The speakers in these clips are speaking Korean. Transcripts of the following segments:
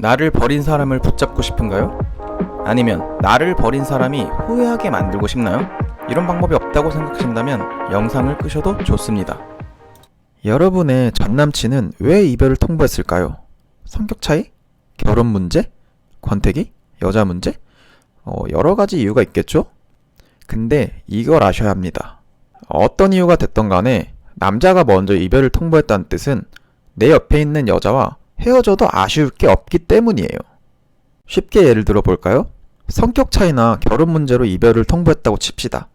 나를 버린 사람을 붙잡고 싶은가요? 아니면 나를 버린 사람이 후회하게 만들고 싶나요? 이런 방법이 없다고 생각하신다면 영상을 끄셔도 좋습니다. 여러분의 전 남친은 왜 이별을 통보했을까요? 성격 차이? 결혼 문제? 권태기? 여자 문제? 어, 여러 가지 이유가 있겠죠? 근데 이걸 아셔야 합니다. 어떤 이유가 됐던 간에 남자가 먼저 이별을 통보했다는 뜻은 내 옆에 있는 여자와 헤어져도 아쉬울 게 없기 때문이에요. 쉽게 예를 들어 볼까요? 성격 차이나 결혼 문제로 이별을 통보했다고 칩시다.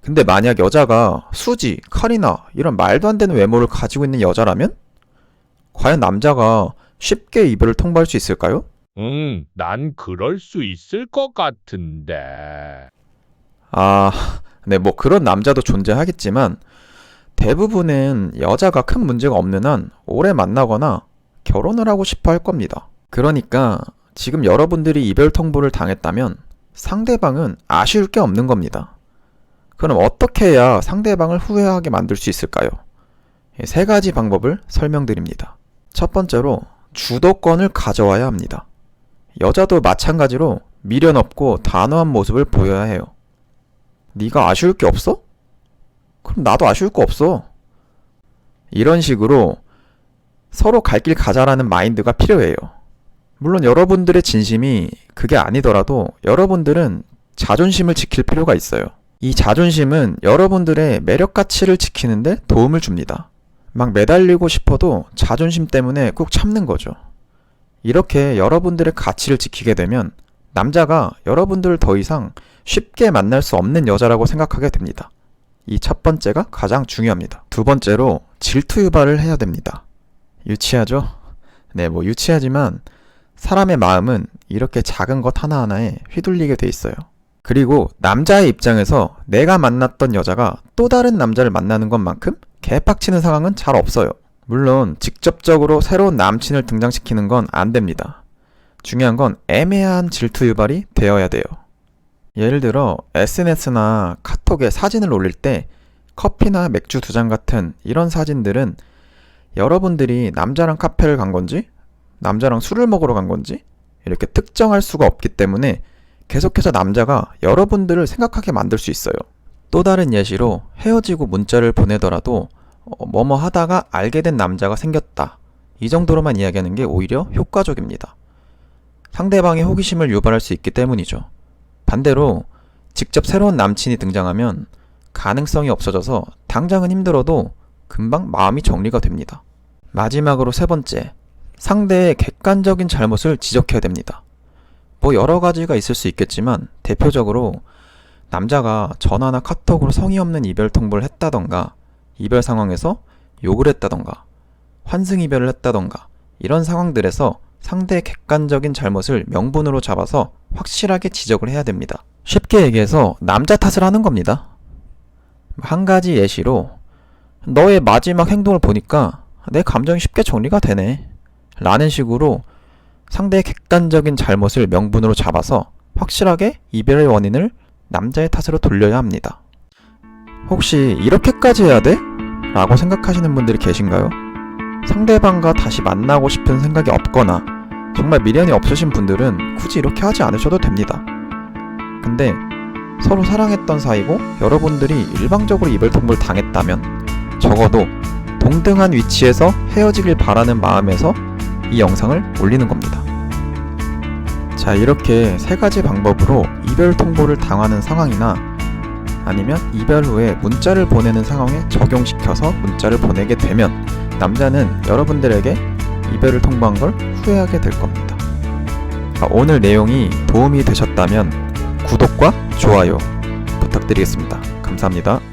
근데 만약 여자가 수지, 카리나 이런 말도 안 되는 외모를 가지고 있는 여자라면 과연 남자가 쉽게 이별을 통보할 수 있을까요? 응, 난 그럴 수 있을 것 같은데. 아, 네, 뭐 그런 남자도 존재하겠지만 대부분은 여자가 큰 문제가 없는 한 오래 만나거나 결혼을 하고 싶어 할 겁니다. 그러니까 지금 여러분들이 이별 통보를 당했다면 상대방은 아쉬울 게 없는 겁니다. 그럼 어떻게 해야 상대방을 후회하게 만들 수 있을까요? 예, 세 가지 방법을 설명드립니다. 첫 번째로 주도권을 가져와야 합니다. 여자도 마찬가지로 미련 없고 단호한 모습을 보여야 해요. 네가 아쉬울 게 없어? 그럼 나도 아쉬울 거 없어. 이런 식으로 서로 갈 길 가자라는 마인드가 필요해요. 물론 여러분들의 진심이 그게 아니더라도 여러분들은 자존심을 지킬 필요가 있어요. 이 자존심은 여러분들의 매력 가치를 지키는데 도움을 줍니다. 막 매달리고 싶어도 자존심 때문에 꾹 참는 거죠. 이렇게 여러분들의 가치를 지키게 되면 남자가 여러분들을 더 이상 쉽게 만날 수 없는 여자라고 생각하게 됩니다. 이 첫 번째가 가장 중요합니다. 두 번째로 질투 유발을 해야 됩니다. 유치하죠? 네, 뭐 유치하지만 사람의 마음은 이렇게 작은 것 하나하나에 휘둘리게 돼 있어요. 그리고 남자의 입장에서 내가 만났던 여자가 또 다른 남자를 만나는 것만큼 개빡치는 상황은 잘 없어요. 물론 직접적으로 새로운 남친을 등장시키는 건 안 됩니다. 중요한 건 애매한 질투 유발이 되어야 돼요. 예를 들어 SNS나 카톡에 사진을 올릴 때 커피나 맥주 두 잔 같은 이런 사진들은 여러분들이 남자랑 카페를 간 건지 남자랑 술을 먹으러 간 건지 이렇게 특정할 수가 없기 때문에 계속해서 남자가 여러분들을 생각하게 만들 수 있어요. 또 다른 예시로 헤어지고 문자를 보내더라도 어, 뭐뭐 하다가 알게 된 남자가 생겼다. 이 정도로만 이야기하는 게 오히려 효과적입니다. 상대방의 호기심을 유발할 수 있기 때문이죠. 반대로 직접 새로운 남친이 등장하면 가능성이 없어져서 당장은 힘들어도 금방 마음이 정리가 됩니다. 마지막으로 세 번째, 상대의 객관적인 잘못을 지적해야 됩니다. 뭐 여러 가지가 있을 수 있겠지만 대표적으로 남자가 전화나 카톡으로 성의 없는 이별 통보를 했다던가 이별 상황에서 욕을 했다던가 환승 이별을 했다던가 이런 상황들에서 상대의 객관적인 잘못을 명분으로 잡아서 확실하게 지적을 해야 됩니다. 쉽게 얘기해서 남자 탓을 하는 겁니다. 한 가지 예시로 너의 마지막 행동을 보니까 내 감정이 쉽게 정리가 되네. 라는 식으로 상대의 객관적인 잘못을 명분으로 잡아서 확실하게 이별의 원인을 남자의 탓으로 돌려야 합니다. 혹시 이렇게까지 해야 돼? 라고 생각하시는 분들이 계신가요? 상대방과 다시 만나고 싶은 생각이 없거나 정말 미련이 없으신 분들은 굳이 이렇게 하지 않으셔도 됩니다. 근데 서로 사랑했던 사이고 여러분들이 일방적으로 이별 통보를 당했다면 적어도 동등한 위치에서 헤어지길 바라는 마음에서 이 영상을 올리는 겁니다. 자, 이렇게 세 가지 방법으로 이별 통보를 당하는 상황이나 아니면 이별 후에 문자를 보내는 상황에 적용시켜서 문자를 보내게 되면 남자는 여러분들에게 이별을 통보한 걸 후회하게 될 겁니다. 아, 오늘 내용이 도움이 되셨다면 구독과 좋아요 부탁드리겠습니다. 감사합니다.